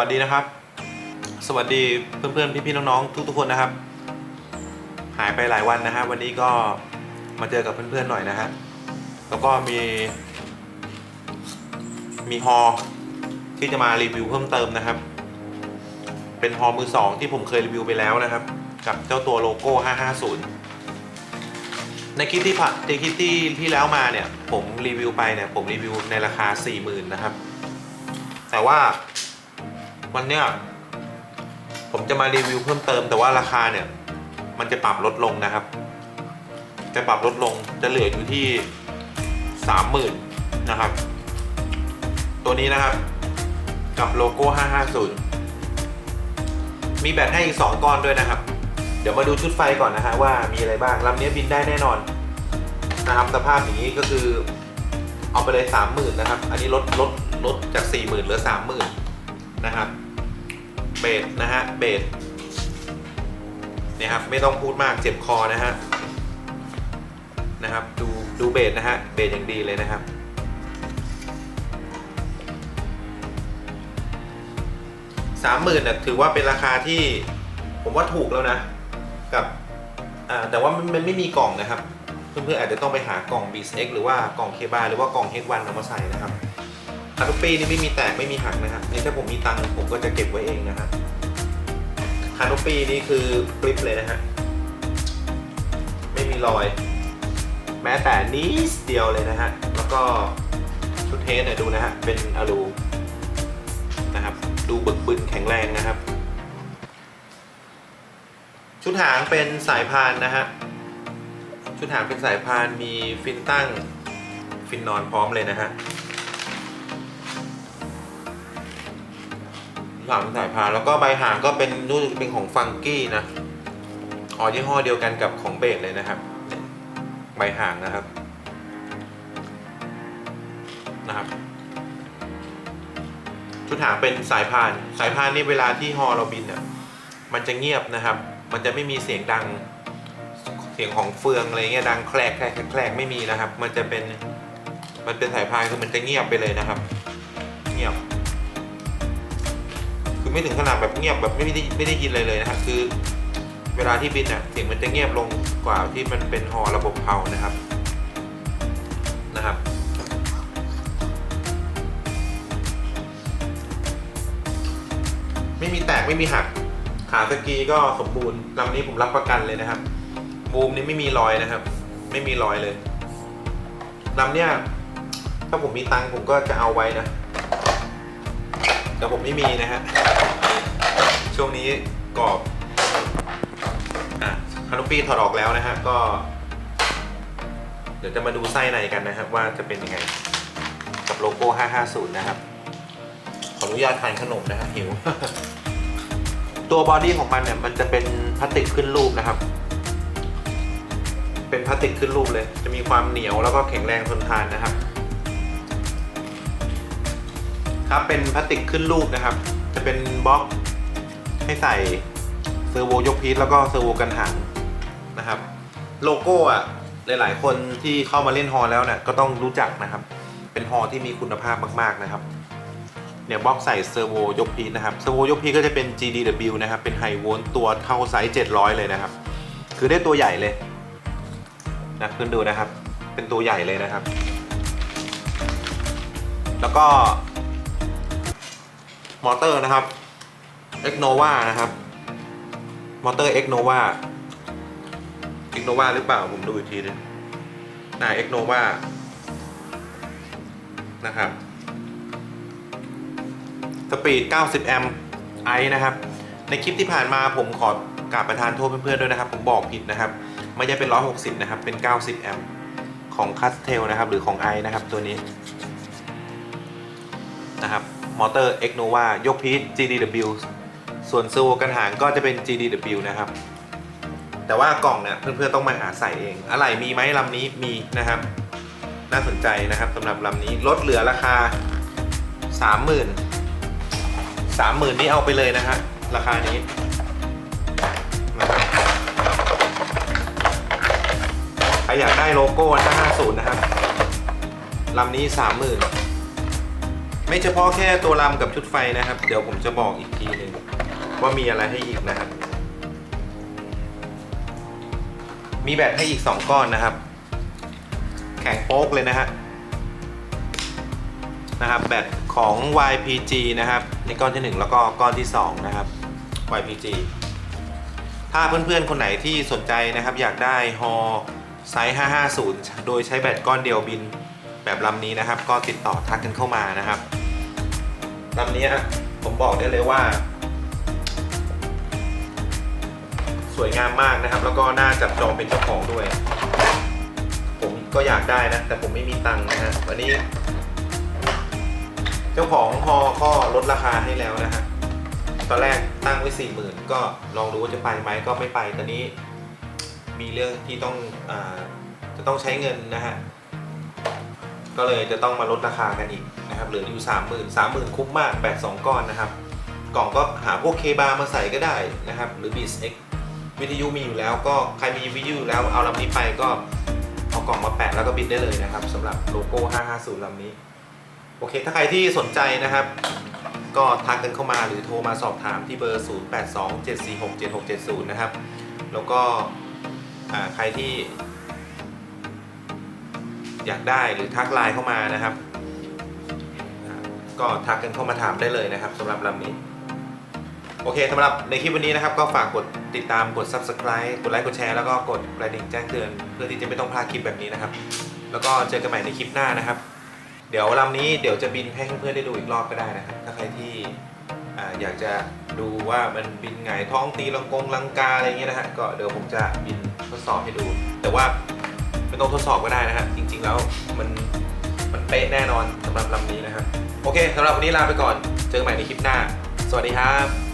วัสดีนะครับ สวัสดีเพื่อนๆพี่ๆน้องๆทุกๆคนนะครับ หายไปหลายวันนะฮะวันนี้ก็มาเจอกับเพื่อนๆหน่อยนะฮะแล้วก็มี มีฮอที่จะมารีวิวเพิ่มเติมนะครับ เป็นฮอมือสองที่ผมเคยรีวิวไปแล้วนะครับ กับเจ้าตัวโลโก้ 550 ในคลิปที่ผ่านในคลิปที่ที่แล้วมาเนี่ย ผมรีวิวไปเนี่ย ผมรีวิวในราคา 40,000 นะครับ แต่ว่า วันเนี้ยผมจะมารีวิวเพิ่มเติมแต่ว่าราคาเนี่ย มันจะปรับลดลงนะครับ จะปรับลดลงจะเหลืออยู่ที่30,000นะครับ ตัวนี้นะครับ กับโลโก้ 550 มีแบตให้อีก 2 ก้อนด้วยนะครับ เดี๋ยวมาดูชุดไฟก่อนนะฮะว่ามีอะไรบ้างลำนี้บินได้แน่นอนนะครับสภาพอย่างนี้ก็คือเอาไปเลย 30,000 นะครับ อันนี้ลดลดลดจาก 40,000เหลือ 30,000 นะครับเบสนะฮะเบสเนี่ยครับไม่ต้องพูดมากเจ็บคอนะฮะนะครับดูดูเบสนะฮะเบสอย่างดีเลยนะครับสามหมื่นน่ะถือว่าเป็นราคาที่ผมว่าถูกแล้วนะกับแต่ว่ามันไม่มีกล่องนะครับ เพื่อนๆอาจจะต้องไปหากล่อง b ี x หรือว่ากล่องเคบาหรือว่ากล่อง H1 เอามาใส่นะครับ คารุปีนี่ไม่มีแตกไม่มีหักนะครับนี่ถ้าผมมีตังค์ผมก็จะเก็บไว้เองนะฮะคานุปีนี่คือกริปเลยนะฮะไม่มีรอย แม้แต่นิดเดียวเลยนะฮะแล้วก็ชุดเทสเนี่ยดูนะฮะเป็นอลูนะครับ ดูบึกบึนแข็งแรงนะครับ ชุดหางเป็นสายพานนะฮะชุดหางเป็นสายพานมีฟินตั้งฟินนอนพร้อมเลยนะฮะ ชุดหางเป็นสายพานแล้วก็ใบหางก็เป็นนู่นเป็นของฟังกี้นะอ๋อยี่ห้อเดียวกันกับของเบสเลยนะครับ ใบหางนะครับนะครับ ชุดหางเป็นสายพาน สายพานนี่เวลาที่ฮอเราบินอะมันจะเงียบนะครับ มันจะไม่มีเสียงดังเสียงของเฟืองอะไรเงี้ยดังแคลกแคลกแคลกไม่มีนะครับ มันจะเป็นมันเป็นสายพานคือมันจะเงียบไปเลยนะครับ เงียบ คือไม่ถึงขนาดแบบเงียบแบบไม่ได้ไม่ได้ยินเลยเลยนะครับคือ เวลาที่บินอะเสียงมันจะเงียบลงกว่าที่มันเป็นฮอระบบเพานะครับนะครับไม่มีแตกไม่มีหักขาสกีก็สมบูรณ์ลำนี้ผมรับประกันเลยนะครับบูมนี้ไม่มีรอยนะครับ ไม่มีรอยเลยลำเนี้ยถ้าผมมีตังค์ผมก็จะเอาไว้นะ แต่ผมไม่มีนะฮะ ช่วงนี้กรอบอะคานุปี้ถอดออกแล้วนะฮะก็ เดี๋ยวจะมาดูไส้ในกันนะครับ ว่าจะเป็นยังไง กับโลโก้ 550 นะครับ ขออนุญาตทานขนมนะฮะหิว ตัวบอดี้ของมันเนี่ยมันจะเป็นพลาสติกขึ้นรูปนะครับ เป็นพลาสติกขึ้นรูปเลย จะมีความเหนียวแล้วก็แข็งแรงทนทานนะครับครับเป็นพลาสติกขึ้นรูปนะครับ จะเป็นบล็อก ให้ใส่เซอร์โวยกพีทแล้วก็เซอร์โวกันหางนะครับ โลโก้อะหลายๆ คนที่เข้ามาเล่นฮอแล้วเนี่ยก็ต้องรู้จักนะครับ เป็นฮอที่มีคุณภาพมาก ๆนะครับเนี่ยบล็อกใส่เซอร์โวยกพีทนะครับเซอร์โวยกพีทก็จะเป็น GDW นะครับ เป็นไฮโวลต์ตัวเท่าไซส์ 700 เลยนะครับ คือได้ตัวใหญ่เลยนะขึ้นดูนะครับ เป็นตัวใหญ่เลยนะครับ แล้วก็ มอเตอร์นะครับ x n o v a นะครับมอเตอร์ x n o v a x n o v a หรือเปล่าผมดูอีกทีนึงน่า x n o v a นะครับสปีด 90 แอมป์ไอนะครับ ในคลิปที่ผ่านมาผมขอกราบประทานโทษเพื่อนๆด้วยนะครับ ผมบอกผิดนะครับ ไม่ใช่เป็น 160 นะครับ เป็น 90 แอมป์ของคัสเทลนะครับ หรือของไอนะครับตัวนี้นะครับ มอเตอร์ x n o v a ยกพีท GDW ส่วนเซอร์โวกันหางก็จะเป็น GDW นะครับ แต่ว่ากล่องเนี่ยเพื่อนๆต้องมาหาใส่เอง อะไรมีไหมลำนี้มีนะครับ น่าสนใจนะครับสำหรับลำนี้ลดเหลือราคา 30,000สามหมื่นนี่เอาไปเลยนะฮะราคานี้ใครอยากได้โลโก้ถ้า50 นะครับลำนี้ 30,000 ไม่เฉพาะแค่ตัวลำกับชุดไฟนะครับ เดี๋ยวผมจะบอกอีกทีหนึ่ง ว่ามีอะไรให้อีกนะครับ มีแบตให้อีก 2 ก้อนนะครับ แข็งโป๊กเลยนะฮะนะครับแบตของ YPG นะครับในก้อนที่ 1 แล้วก็ก้อนที่ 2 นะครับ YPG ถ้าเพื่อนๆ คนไหนที่สนใจนะครับ อยากได้ฮอไซส์ 550 โดยใช้แบตก้อนเดียวบินแบบลำนี้นะครับ ก็ติดต่อทักกันเข้ามานะครับลำนี้ผมบอกได้เลยว่า วยงามมากนะครับ แล้วก็น่าจับจองเป็นเจ้าของด้วย ผมก็อยากได้นะ แต่ผมไม่มีตังค์นะฮะวันนี้ เจ้าของฮอก็ลดราคาให้แล้วนะฮะตอนแรกตั้งไว้สี่หมื่นก็ลองดูว่าจะไปไหมก็ไม่ไปตอนนี้ มีเรื่องที่ต้องอจะต้องใช้เงินนะฮะก็เลยจะต้องมาลดราคากันอีกนะครับเหลืออยู่สามหมื่นสามหมื่นคุ้มมากแบตสองก้อนนะครับ กล่องก็หาพวกเคบามาใส่ก็ได้นะครับ หรือ b ี s X วิทยุมีอยู่แล้วก็ใครมีวิทยุอยู่แล้วเอาลำนี้ไปก็เอากล่องมาแปะแล้วก็บินได้เลยนะครับสำหรับโลโก้ 550ลำนี้ โอเค ถ้าใครที่สนใจนะครับ ก็ทักกันเข้ามาหรือโทรมาสอบถามที่เบอร์ 0827467670 นะครับ แล้วก็ใครที่ อยากได้หรือทักไลน์เข้ามานะครับ ก็ทักกันเข้ามาถามได้เลยนะครับสำหรับลำนี้ โอเคสำหรับในคลิปวันนี้นะครับ ก็ฝากกด ติดตามกด subscribe กดไลค์กดแชร์แล้วก็กดกระดิ่งแจ้งเตือนเพื่อที่จะไม่ต้องพลาดคลิปแบบนี้นะครับ แล้วก็เจอกันใหม่ในคลิปหน้านะครับ เดี๋ยวลำนี้เดี๋ยวจะบินให้เพื่อนๆได้ดูอีกรอบก็ได้นะครับ ถ้าใครที่ออยากจะดูว่ามันบินไงท้องตีลังกงลังกาอะไรเงี้ยนะฮะก็เดี๋ยวผมจะบินทดสอบให้ดู แต่ว่าไม่ต้องทดสอบก็ได้นะฮะจริง ๆแล้วมันมันเป๊ะแน่นอนสำหรับลำนี้นะครับโอเคสำหรับวันนี้ลาไปก่อน เจอกันใหม่ในคลิปหน้า สวัสดีครับ